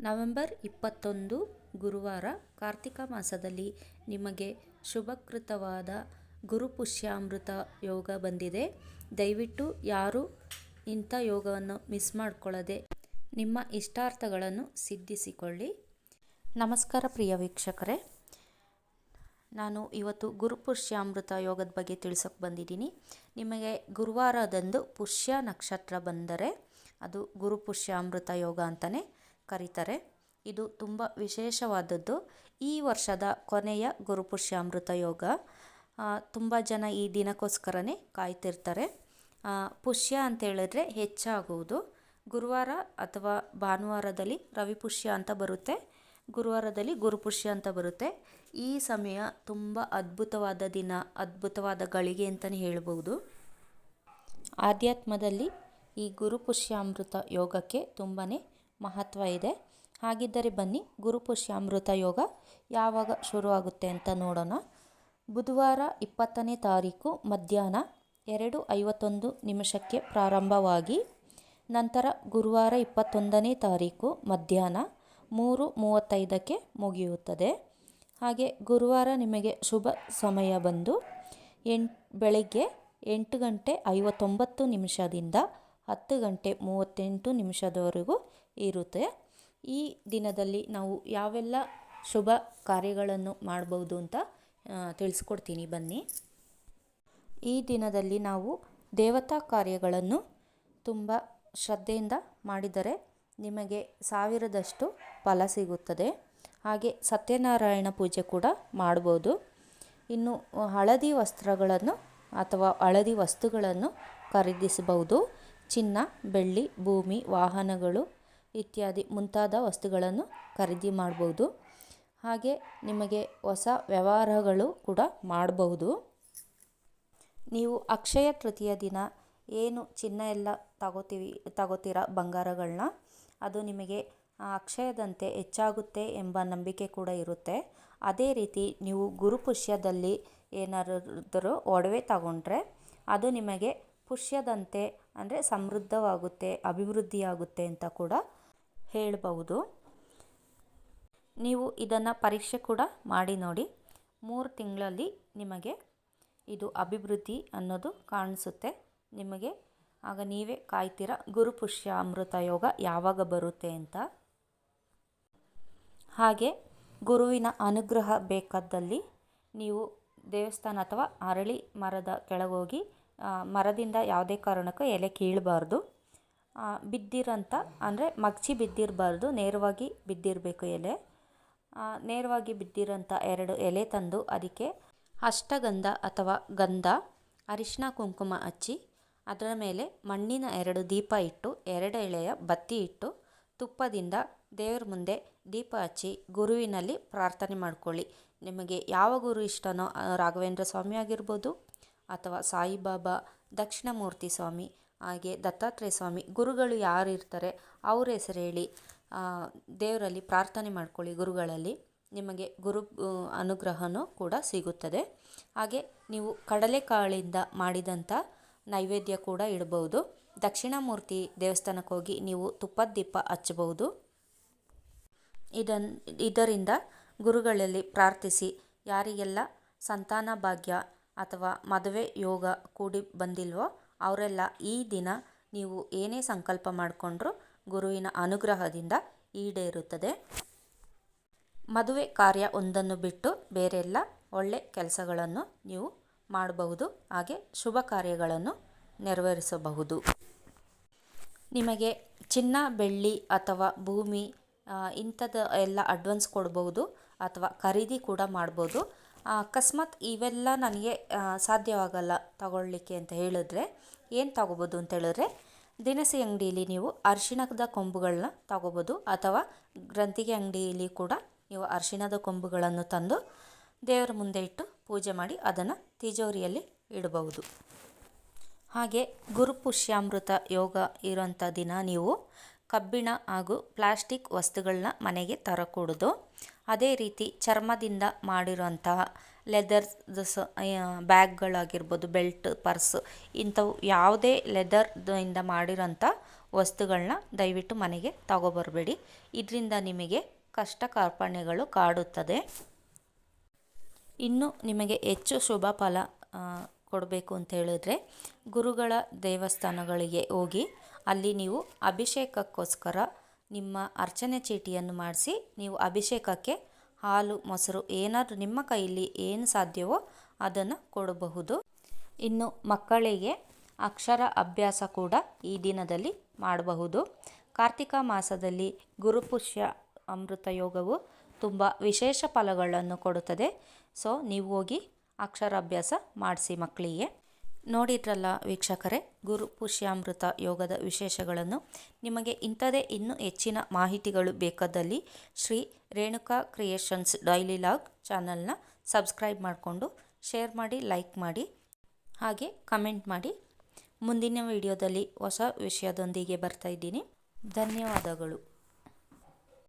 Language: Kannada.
ನವೆಂಬರ್ ಇಪ್ಪತ್ತೊಂದು, ಗುರುವಾರ ಕಾರ್ತಿಕ ಮಾಸದಲ್ಲಿ ನಿಮಗೆ ಶುಭಕೃತವಾದ ಗುರುಪುಷ್ಯಾಮೃತ ಯೋಗ ಬಂದಿದೆ. ದಯವಿಟ್ಟು ಯಾರು ಇಂಥ ಯೋಗವನ್ನು ಮಿಸ್ ಮಾಡಿಕೊಳ್ಳದೆ ನಿಮ್ಮ ಇಷ್ಟಾರ್ಥಗಳನ್ನು ಸಿದ್ಧಿಸಿಕೊಳ್ಳಿ. ನಮಸ್ಕಾರ ಪ್ರಿಯ ವೀಕ್ಷಕರೇ. ನಾನು ಇವತ್ತು ಗುರುಪುಷ್ಯಾಮೃತ ಯೋಗದ ಬಗ್ಗೆ ತಿಳಿಸೋಕೆ ಬಂದಿದ್ದೀನಿ. ನಿಮಗೆ ಗುರುವಾರದಂದು ಪುಷ್ಯ ನಕ್ಷತ್ರ ಬಂದರೆ ಅದು ಗುರುಪುಷ್ಯಾಮೃತ ಯೋಗ ಅಂತಲೇ ಕರೀತಾರೆ. ಇದು ತುಂಬ ವಿಶೇಷವಾದದ್ದು. ಈ ವರ್ಷದ ಕೊನೆಯ ಗುರುಪುಷ್ಯಾಮೃತ ಯೋಗ. ತುಂಬ ಜನ ಈ ದಿನಕ್ಕೋಸ್ಕರನೇ ಕಾಯ್ತಿರ್ತಾರೆ. ಪುಷ್ಯ ಅಂತ ಹೇಳಿದ್ರೆ ಹೆಚ್ಚಾಗುವುದು. ಗುರುವಾರ ಅಥವಾ ಭಾನುವಾರದಲ್ಲಿ ರವಿಪುಷ್ಯ ಅಂತ ಬರುತ್ತೆ. ಗುರುವಾರದಲ್ಲಿ ಗುರುಪುಷ್ಯ ಅಂತ ಬರುತ್ತೆ. ಈ ಸಮಯ ತುಂಬ ಅದ್ಭುತವಾದ ದಿನ, ಅದ್ಭುತವಾದ ಗಳಿಗೆ ಅಂತಲೇ ಹೇಳ್ಬೋದು. ಆಧ್ಯಾತ್ಮದಲ್ಲಿ ಈ ಗುರುಪುಷ್ಯಾಮೃತ ಯೋಗಕ್ಕೆ ತುಂಬಾ ಮಹತ್ವ ಇದೆ. ಹಾಗಿದ್ದರೆ ಬನ್ನಿ ಗುರುಪುಷ್ಯಾಮೃತ ಯೋಗ ಯಾವಾಗ ಶುರುವಾಗುತ್ತೆ ಅಂತ ನೋಡೋಣ. ಬುಧವಾರ ಇಪ್ಪತ್ತನೇ ತಾರೀಕು ಮಧ್ಯಾಹ್ನ ಎರಡು ಐವತ್ತೊಂದು ನಿಮಿಷಕ್ಕೆ ಪ್ರಾರಂಭವಾಗಿ, ನಂತರ ಗುರುವಾರ ಇಪ್ಪತ್ತೊಂದನೇ ತಾರೀಕು ಮಧ್ಯಾಹ್ನ ಮೂರು ಮೂವತ್ತೈದಕ್ಕೆ ಮುಗಿಯುತ್ತದೆ. ಹಾಗೆ ಗುರುವಾರ ನಿಮಗೆ ಶುಭ ಸಮಯ ಬಂದು ಎಂಟು ಬೆಳಗ್ಗೆ ಎಂಟು ಗಂಟೆ ಐವತ್ತೊಂಬತ್ತು ನಿಮಿಷದಿಂದ ಹತ್ತು ಗಂಟೆ ಮೂವತ್ತೆಂಟು ನಿಮಿಷದವರೆಗೂ ಇರುತ್ತೆ. ಈ ದಿನದಲ್ಲಿ ನಾವು ಯಾವೆಲ್ಲ ಶುಭ ಕಾರ್ಯಗಳನ್ನು ಮಾಡ್ಬೋದು ಅಂತ ತಿಳಿಸ್ಕೊಡ್ತೀನಿ. ಬನ್ನಿ. ಈ ದಿನದಲ್ಲಿ ನಾವು ದೇವತಾ ಕಾರ್ಯಗಳನ್ನು ತುಂಬ ಶ್ರದ್ಧೆಯಿಂದ ಮಾಡಿದರೆ ನಿಮಗೆ ಸಾವಿರದಷ್ಟು ಫಲ ಸಿಗುತ್ತದೆ. ಹಾಗೆ ಸತ್ಯನಾರಾಯಣ ಪೂಜೆ ಕೂಡ ಮಾಡ್ಬೋದು. ಇನ್ನು ಹಳದಿ ವಸ್ತ್ರಗಳನ್ನು ಅಥವಾ ಹಳದಿ ವಸ್ತುಗಳನ್ನು ಖರೀದಿಸಬಹುದು. ಚಿನ್ನ, ಬೆಳ್ಳಿ, ಭೂಮಿ, ವಾಹನಗಳು ಇತ್ಯಾದಿ ಮುಂತಾದ ವಸ್ತುಗಳನ್ನು ಖರೀದಿ ಮಾಡ್ಬೋದು. ಹಾಗೆ ನಿಮಗೆ ಹೊಸ ವ್ಯವಹಾರಗಳು ಕೂಡ ಮಾಡಬಹುದು ನೀವು ಅಕ್ಷಯ ತೃತೀಯ ದಿನ ಏನು ಚಿನ್ನ ಎಲ್ಲ ತಗೋತೀವಿ, ತಗೋತೀರ ಬಂಗಾರಗಳನ್ನ ಅದು ನಿಮಗೆ ಅಕ್ಷಯದಂತೆ ಹೆಚ್ಚಾಗುತ್ತೆ ಎಂಬ ನಂಬಿಕೆ ಕೂಡ ಇರುತ್ತೆ. ಅದೇ ರೀತಿ ನೀವು ಗುರುಪುಷ್ಯದಲ್ಲಿ ಏನಾದರೂ ಒಡವೆ ತಗೊಂಡ್ರೆ ಅದು ನಿಮಗೆ ಪುಷ್ಯದಂತೆ ಅಂದರೆ ಸಮೃದ್ಧವಾಗುತ್ತೆ, ಅಭಿವೃದ್ಧಿಯಾಗುತ್ತೆ ಅಂತ ಕೂಡ ಹೇಳಬಹುದು. ನೀವು ಇದನ್ನು ಪರೀಕ್ಷೆ ಕೂಡ ಮಾಡಿ ನೋಡಿ. ಮೂರು ತಿಂಗಳಲ್ಲಿ ನಿಮಗೆ ಇದು ಅಭಿವೃದ್ಧಿ ಅನ್ನೋದು ಕಾಣಿಸುತ್ತೆ. ನಿಮಗೆ ಆಗ ನೀವೇ ಕಾಯ್ತೀರ ಗುರುಪುಷ್ಯ ಅಮೃತ ಯೋಗ ಯಾವಾಗ ಬರುತ್ತೆ ಅಂತ? ಹಾಗೆ ಗುರುವಿನ ಅನುಗ್ರಹ ಬೇಕಾದಲ್ಲಿ ನೀವು ದೇವಸ್ಥಾನ ಅಥವಾ ಅರಳಿ ಮರದ ಕೆಳಗೋಗಿ ಮರದಿಂದ ಯಾವುದೇ ಕಾರಣಕ್ಕೂ ಎಲೆ ಕೀಳಬಾರ್ದು. ಬಿದ್ದಿರೋಂಥ ಅಂದರೆ ಮಗ್ಚಿ ಬಿದ್ದಿರಬಾರ್ದು, ನೇರವಾಗಿ ಬಿದ್ದಿರಬೇಕು ಎಲೆ. ನೇರವಾಗಿ ಬಿದ್ದಿರೋಂಥ ಎರಡು ಎಲೆ ತಂದು ಅದಕ್ಕೆ ಅಷ್ಟಗಂಧ ಅಥವಾ ಗಂಧ, ಅರಿಶಿನ, ಕುಂಕುಮ ಹಚ್ಚಿ ಅದರ ಮೇಲೆ ಮಣ್ಣಿನ ಎರಡು ದೀಪ ಇಟ್ಟು, ಎರಡು ಎಳೆಯ ಬತ್ತಿ ಇಟ್ಟು ತುಪ್ಪದಿಂದ ದೇವರ ಮುಂದೆ ದೀಪ ಹಚ್ಚಿ ಗುರುವಿನಲ್ಲಿ ಪ್ರಾರ್ಥನೆ ಮಾಡ್ಕೊಳ್ಳಿ. ನಿಮಗೆ ಯಾವ ಗುರು ಇಷ್ಟನೋ, ರಾಘವೇಂದ್ರ ಸ್ವಾಮಿ ಆಗಿರ್ಬೋದು ಅಥವಾ ಸಾಯಿಬಾಬಾ, ದಕ್ಷಿಣಮೂರ್ತಿ ಸ್ವಾಮಿ ಹಾಗೆ ದತ್ತಾತ್ರೇಯ ಸ್ವಾಮಿ ಗುರುಗಳು ಯಾರು ಇರ್ತಾರೆ ಅವ್ರ ಹೆಸರು ಹೇಳಿ ದೇವರಲ್ಲಿ ಪ್ರಾರ್ಥನೆ ಮಾಡ್ಕೊಳ್ಳಿ ಗುರುಗಳಲ್ಲಿ. ನಿಮಗೆ ಗುರು ಅನುಗ್ರಹನೂ ಕೂಡ ಸಿಗುತ್ತದೆ. ಹಾಗೆ ನೀವು ಕಡಲೆಕಾಳಿಂದ ಮಾಡಿದಂಥ ನೈವೇದ್ಯ ಕೂಡ ಇಡ್ಬೋದು ದಕ್ಷಿಣಾಮೂರ್ತಿ ದೇವಸ್ಥಾನಕ್ಕೆ ಹೋಗಿ ನೀವು ತುಪ್ಪದ ದೀಪ ಹಚ್ಚಬಹುದು. ಇದನ್ನು ಇದರಿಂದ ಗುರುಗಳಲ್ಲಿ ಪ್ರಾರ್ಥಿಸಿ ಯಾರಿಗೆಲ್ಲ ಸಂತಾನ ಭಾಗ್ಯ ಅಥವಾ ಮದುವೆ ಯೋಗ ಕೂಡಿ ಬಂದಿಲ್ವೋ ಅವರೆಲ್ಲ ಈ ದಿನ ನೀವು ಏನೇ ಸಂಕಲ್ಪ ಮಾಡಿಕೊಂಡ್ರೂ ಗುರುವಿನ ಅನುಗ್ರಹದಿಂದ ಈಡೇರುತ್ತದೆ. ಮದುವೆ ಕಾರ್ಯ ಒಂದನ್ನು ಬಿಟ್ಟು ಬೇರೆಲ್ಲ ಒಳ್ಳೆ ಕೆಲಸಗಳನ್ನು ನೀವು ಮಾಡಬಹುದು. ಹಾಗೆ ಶುಭ ಕಾರ್ಯಗಳನ್ನು ನೆರವೇರಿಸಬಹುದು. ನಿಮಗೆ ಚಿನ್ನ, ಬೆಳ್ಳಿ ಅಥವಾ ಭೂಮಿ ಇಂಥದ್ದು ಎಲ್ಲ ಅಡ್ವಾನ್ಸ್ ಕೊಡ್ಬೋದು ಅಥವಾ ಖರೀದಿ ಕೂಡ ಮಾಡ್ಬೋದು. ಅಕಸ್ಮಾತ್ ಇವೆಲ್ಲ ನನಗೆ ಸಾಧ್ಯವಾಗಲ್ಲ ತಗೊಳ್ಳಿಕ್ಕೆ ಅಂತ ಹೇಳಿದ್ರೆ ಏನು ತಗೋಬೋದು ಅಂತ ಹೇಳಿದ್ರೆ, ದಿನಸಿ ಅಂಗಡಿಯಲ್ಲಿ ನೀವು ಅರಿಶಿಣದ ಕೊಂಬುಗಳನ್ನ ತಗೋಬೋದು, ಅಥವಾ ಗ್ರಂಥಿಗೆ ಅಂಗಡಿಯಲ್ಲಿ ಕೂಡ ನೀವು ಅರಿಶಿಣದ ಕೊಂಬುಗಳನ್ನು ತಂದು ದೇವರ ಮುಂದೆ ಇಟ್ಟು ಪೂಜೆ ಮಾಡಿ ಅದನ್ನು ತಿಜೋರಿಯಲ್ಲಿ ಇಡಬಹುದು. ಹಾಗೆ ಗುರುಪುಷ್ಯಾಮೃತ ಯೋಗ ಇರೋಂಥ ದಿನ ನೀವು ಕಬ್ಬಿಣ ಹಾಗೂ ಪ್ಲಾಸ್ಟಿಕ್ ವಸ್ತುಗಳನ್ನ ಮನೆಗೆ ತರಕೂಡದು. ಅದೇ ರೀತಿ ಚರ್ಮದಿಂದ ಮಾಡಿರುವಂತಹ ಲೆದರ್ಸ್ ಬ್ಯಾಗ್ಗಳಾಗಿರ್ಬೋದು, ಬೆಲ್ಟ್, ಪರ್ಸ್, ಇಂಥವು ಯಾವುದೇ ಲೆದರ್ದಿಂದ ಮಾಡಿರೋಂಥ ವಸ್ತುಗಳನ್ನ ದಯವಿಟ್ಟು ಮನೆಗೆ ತಗೊಬರಬೇಡಿ. ಇದರಿಂದ ನಿಮಗೆ ಕಷ್ಟ ಕಾರ್ಪಣ್ಯಗಳು ಕಾಡುತ್ತದೆ. ಇನ್ನು ನಿಮಗೆ ಹೆಚ್ಚು ಶುಭ ಫಲ ಕೊಡಬೇಕು ಅಂತ ಹೇಳಿದ್ರೆ ಗುರುಗಳ ದೇವಸ್ಥಾನಗಳಿಗೆ ಹೋಗಿ ಅಲ್ಲಿ ನೀವು ಅಭಿಷೇಕಕ್ಕೋಸ್ಕರ ನಿಮ್ಮ ಅರ್ಚನೆ ಚೀಟಿಯನ್ನು ಮಾಡಿಸಿ ನೀವು ಅಭಿಷೇಕಕ್ಕೆ ಹಾಲು, ಮೊಸರು ಏನಾದರೂ ನಿಮ್ಮ ಕೈಯಲ್ಲಿ ಏನು ಸಾಧ್ಯವೋ ಅದನ್ನು ಕೊಡಬಹುದು. ಇನ್ನು ಮಕ್ಕಳಿಗೆ ಅಕ್ಷರ ಅಭ್ಯಾಸ ಕೂಡ ಈ ದಿನದಲ್ಲಿ ಮಾಡಬಹುದು. ಕಾರ್ತಿಕ ಮಾಸದಲ್ಲಿ ಗುರುಪುಷ್ಯ ಅಮೃತ ಯೋಗವು ತುಂಬ ವಿಶೇಷ ಫಲಗಳನ್ನು ಕೊಡುತ್ತದೆ. ಸೊ ನೀವು ಹೋಗಿ ಅಕ್ಷರಾಭ್ಯಾಸ ಮಾಡಿಸಿ ಮಕ್ಕಳಿಗೆ. ನೋಡಿದ್ರಲ್ಲ ವೀಕ್ಷಕರೇ, ಗುರು ಪುಷ್ಯಾಮೃತ ಯೋಗದ ವಿಶೇಷಗಳನ್ನು. ನಿಮಗೆ ಇಂಥದೇ ಇನ್ನೂ ಹೆಚ್ಚಿನ ಮಾಹಿತಿಗಳು ಬೇಕಾದಲ್ಲಿ Shri Renuka creations daily log ಚಾನಲ್ನ ಸಬ್ಸ್ಕ್ರೈಬ್ ಮಾಡಿಕೊಂಡು ಶೇರ್ ಮಾಡಿ, ಲೈಕ್ ಮಾಡಿ, ಹಾಗೆ ಕಮೆಂಟ್ ಮಾಡಿ. ಮುಂದಿನ ವಿಡಿಯೋದಲ್ಲಿ ಹೊಸ ವಿಷಯದೊಂದಿಗೆ ಬರ್ತಾ ಇದ್ದೀನಿ. ಧನ್ಯವಾದಗಳು.